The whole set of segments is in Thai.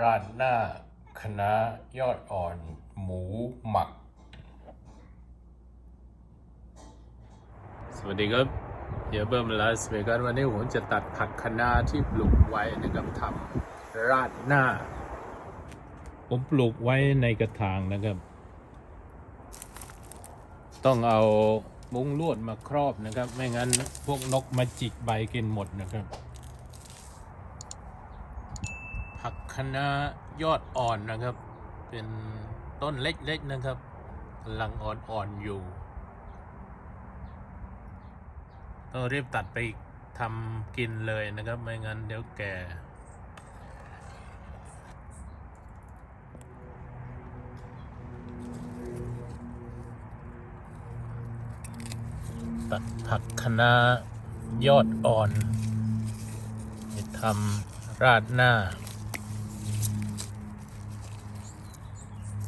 ราดหน้าคณะยอดอ่อน หมูหมัก สวัสดีครับเฮียเบิ้มลาสเวกัสวันนี้ผมจะตัดผักคะน้าที่ปลูกไว้นะครับทำราดหน้า ผมปลูกไว้ในกระถางนะครับ ต้องเอามุ้งลวดมาครอบนะครับ ไม่งั้นพวกนกมาจิกใบกินหมดนะครับ ผักคะยอดอ่อนนะครับ เป็นต้นเล็กๆนะครับกำลังอ่อนๆอยู่ต้องรีบตัดไปทำกินเลยนะครับ ไม่งั้นเดี๋ยวแก่ตัดผักคะน้ายอดอ่อนไปทำราดหน้า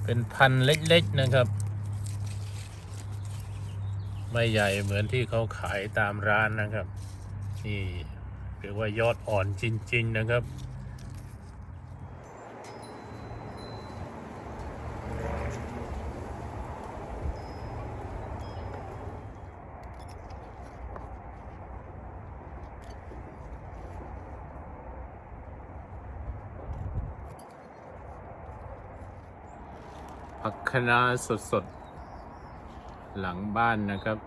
เป็นพันเล็กๆนะครับ ไม่ใหญ่เหมือนที่เขาขายตามร้านนะครับ นี่เรียกว่ายอดอ่อนจริง ๆ นะครับ ผักคะน้าสดๆ หลังบ้านนะครับ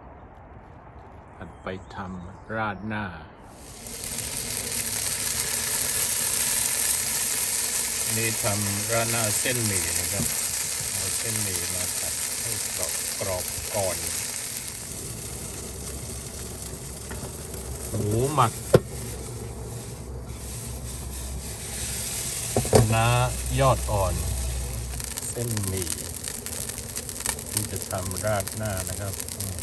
ถัดไปทำราดหน้า นี่ทำราดหน้าเส้นหมี่นะครับ เอาเส้นหมี่มาตัดให้กรอบกรอบก่อนหมูหมักน้ายอดอ่อน เส้นหมี่ ที่จะทำราดหน้านะครับ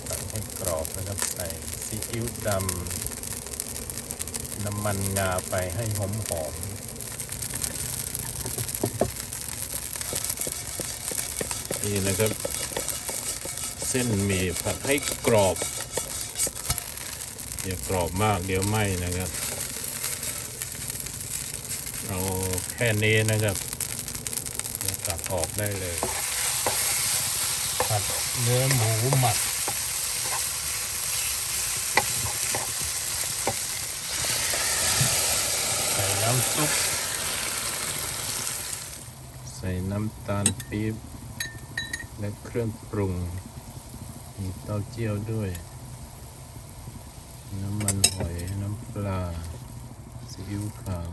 ตัดให้กรอบนะครับใส่ซีอิ๊วดำน้ำมันงาไปให้หอมหอมๆนี่นะครับ เส้นหมี่ผัดให้กรอบอย่ากรอบมากเดี๋ยวไหม้นะครับเอาแค่นี้นะครับตัดออกได้เลย ผัดเนื้อหมูหมักใส่น้ำซุปใส่น้ำตาลปี๊บและเครื่องปรุง มีเต้าเจี้ยวด้วย น้ำมันหอย น้ำปลาซีอิ๊วขาว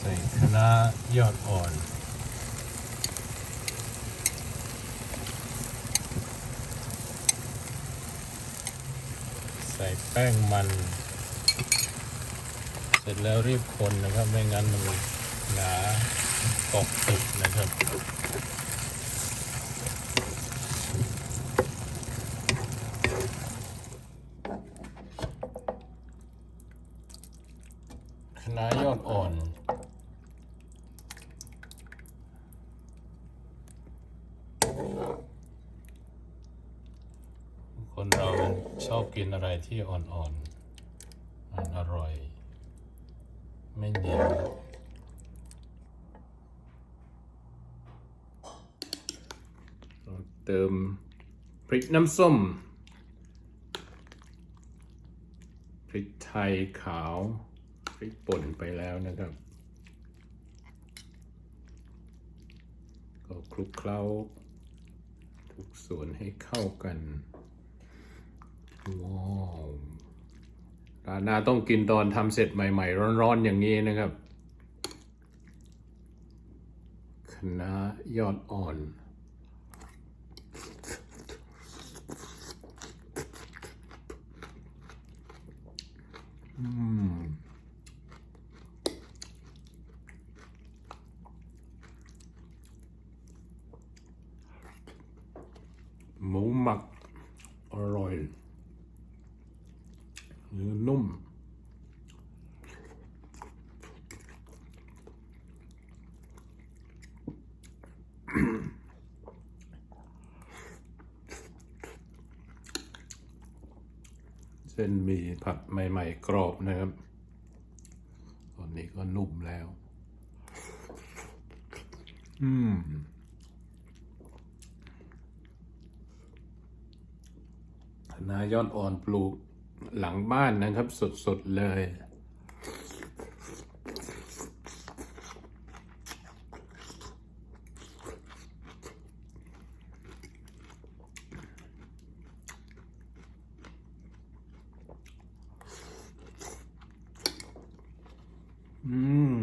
ใส่คะ น้ายอดอ่อน ใส่แป้งมัน เสร็จแล้วรีบคนนะครับ ไม่งั้นมันหนาตกติดนะครับคะน้ายอดอ่อนเรา ชอบกินอะไรที่อ่อนๆมันอร่อย ไม่เหนียวเติมพริกน้ำส้ม พริกไทยขาว พริกป่นไปแล้วนะครับ ก็คลุกเคล้า ทุกส่วนให้เข้ากัน ร้านหน้าต้องกินตอนทำเสร็จใหม่ ๆ ร้อนๆอย่างนี้นะครับคณะยอดอ่อน อืมหมูหมักอร่อย เนื้อนุ่ม เส้นมีผัดใหม่ๆ กรอบนะครับ ตอนนี้ก็นุ่มแล้ว อืมนายอดอ่อนปลูก หลังบ้านนะครับ สดๆเลย อืม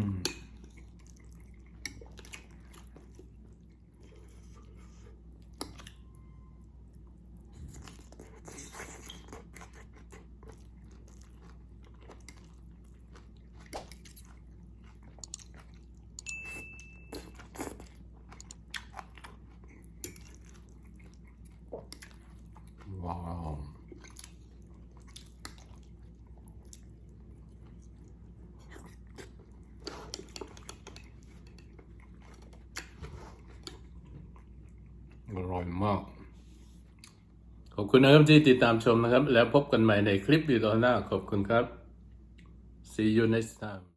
ว้าว อ ร่อยมาก ขอบคุณนะครับที่ติดตามชมนะครับ แล้วพบกันใหม่ในคลิปวิดีโอหน้า ขอบคุณครับ see you next time